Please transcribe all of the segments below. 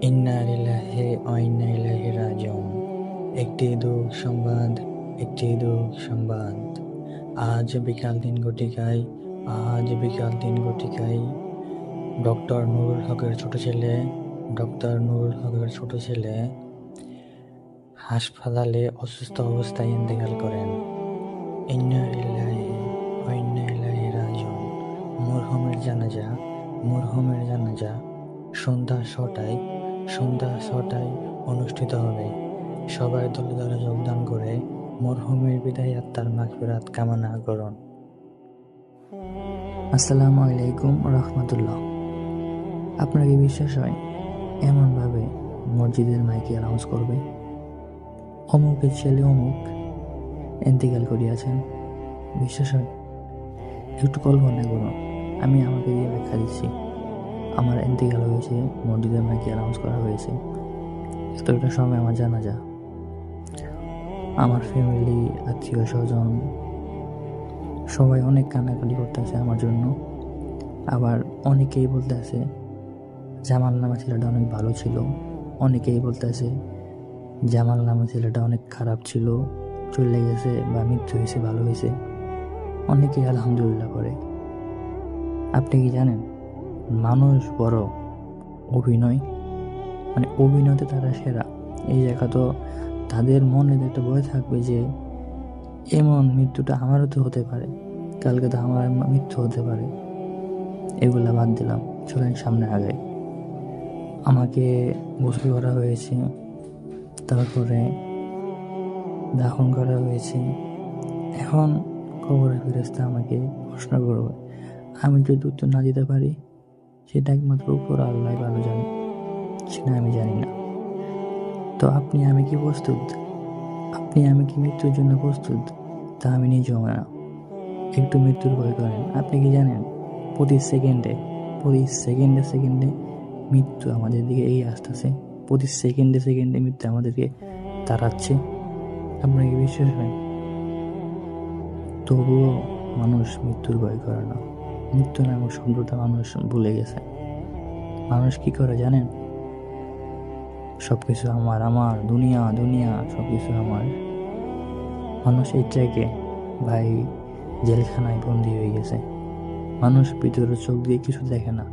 ইন্না লিল্লাহি ওয়া ইন্না ইলাইহি একটি দুঃখ সংবাদ, একটি দুঃখ সংবাদ। আজ বিকাল তিন ঘটিকায়, আজ বিকাল তিন ঘটিকায়। ডক্টর নুরুল হকের ছোট ছেলে, ডক্টর নুরুল হকের ছোট ছেলে হাসপাতালে অসুস্থ অবস্থায় ইন্তেকাল করেন। ইন্না লিল্লাহি ওয়া ইন্না ইলাইহি রাজিউন। মরহুমের জানাজা মরহুমের জানাজা সন্ধ্যা ছটায় সন্ধ্যা ছটায় অনুষ্ঠিত হবে। সবাই দলে দলে যোগদান করে মরহুমের বিদায় আত্মার মাগফিরাত কামনা করুন। আসসালামু আলাইকুম রহমতুল্লাহ। আপনার কি বিশ্বাস হয় এমনভাবে মসজিদের মাইকে অ্যানাউন্স করবে? অমুকের ছেলে অমুক এন্তিকাল করিয়াছেন। বিশ্বাস হয়? একটু কল্পনা করুন, আমি আমাকে দিয়ে ব্যাখ্যা দিচ্ছি। আমার এন্তিকাল হয়েছে মসজিদের মাইকে অ্যানাউন্স করা হয়েছে। এতটা সময় আমার জানা যা। আমার ফ্যামিলি আত্মীয় স্বজন, সবাই অনেক কান্নাকাটি করতেছে আমার জন্য। আবার অনেকেই বলতেছে, জামাল নামা ছেলেটা অনেক ভালো ছিল। অনেকেই বলতেছে, জামাল নামা ছেলেটা অনেক খারাপ ছিল। চলে গেছে বা মৃত্যু হয়েছে, ভালো হয়েছে। অনেকেই আলহামদুলিল্লাহ করে। আপনি কি জানেন? মানুষ বড় অভিনয় মানে অভিনয়তে তারা সেরা। এই জায়গা তো তাদের মনে একটা ভয় থাকবে যে এমন মৃত্যুটা আমারও তো হতে পারে, কালকে তো আমার মৃত্যু হতে পারে। এগুলো বাদ দিলাম, চলেন সামনে আগে আমাকে গোসল করা হয়েছে, তারপরে দাফন করা হয়েছে। এখন কবরের ফেরস্তা আমাকে প্রশ্ন করবে, আমি যদি উত্তর না দিতে পারি? সেটা একমাত্র উপর আল্লাহ ভালো জানে, সেটা আমি জানি না। তো আপনি আমি কি প্রস্তুত? আপনি আমি কি মৃত্যুর জন্য প্রস্তুত? তা আমি নিজেও না। একটু মৃত্যুর ভয় করেন। আপনি কি জানেন? প্রতি সেকেন্ডে প্রতি সেকেন্ডে সেকেন্ডে মৃত্যু আমাদের দিকে এই আসতেছে। প্রতি সেকেন্ডে সেকেন্ডে মৃত্যু আমাদেরকে তাড়াচ্ছে। আপনার কি বিশ্বাস হয় তবুও মানুষ মৃত্যুর ভয় করে না। মৃত্যু নামক শব্দটা মানুষ ভুলে গেছে। মানুষ কি করে জানেন? সব কিছু আমার আমার, দুনিয়া দুনিয়া সব কিছু আমার। মানুষ এই ট্র্যাকে ভাই জেলখানায় বন্দি হয়ে গেছে। মানুষ ভিতরে চোখ দিয়ে কিছু দেখে না।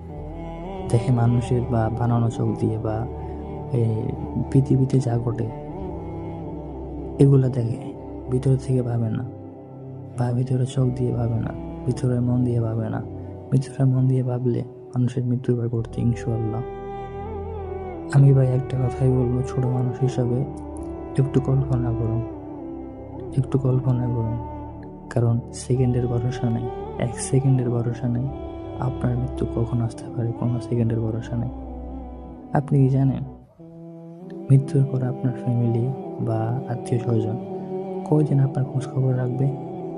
দেখে মানুষের বা বানানো চোখ দিয়ে বা এই পৃথিবীতে যা ঘটে, এগুলো দেখে ভিতর থেকে ভাবে না। বা ভিতরে চোখ দিয়ে ভাবে না। ভিতরে মন দিয়ে ভাবে না। ভিতরে মন দিয়ে ভাবলে মানুষের মৃত্যুর ভয় করতে ইনশাল্লাহ আমি ভাই একটা কথাই বলব ছোট মানুষ হিসাবে, একটু কল্পনা করুন। একটু কল্পনা করুন। কারণ সেকেন্ডের ভরসা নেই। এক সেকেন্ডের ভরসা নেই। আপনার মৃত্যু কখন আসতে পারে, কোনো সেকেন্ডের ভরসা নেই। আপনি কি জানেন? মৃত্যুর পর আপনার ফ্যামিলি বা আত্মীয় স্বজন কয়দিন আপনার খোঁজ খবর রাখবে?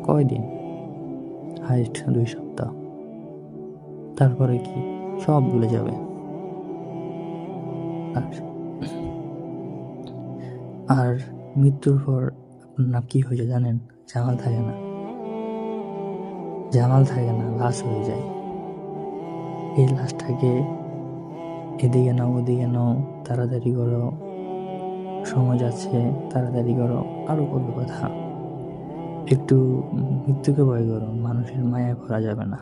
কয়দিন? হাইস্ট দুই সপ্তাহ। তারপরে কি সব ভুলে যাবে? আর আর মৃত্যুর পর আপনার কি হয়েছে জানেন? জামাল থাকে না। জামাল থাকে না, লাশ হয়ে যায়। এই লাশটাকে এদিকে নাও, ওদিকে নাও, তাড়াতাড়ি করো। সময় যাচ্ছে, তাড়াতাড়ি করো। আরও কত কথা। একটু মৃত্যুকে ভয় করো, মানুষের মায়া করা যাবে না।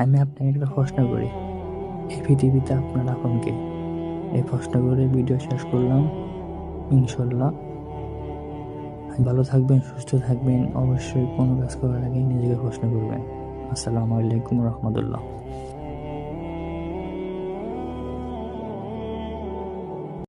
আমি আপনাকে একটা প্রশ্ন করি। এই পৃথিবীতে আপনার আপনকে এই প্রশ্ন করে ভিডিও শেষ করলাম। ইনশাল্লাহ ভালো থাকবেন, সুস্থ থাকবেন, অবশ্যই কোনো কাজ করার আগে নিজেকে প্রশ্ন করবেন। আসসালামু আলাইকুম রহমতুল্লাহ।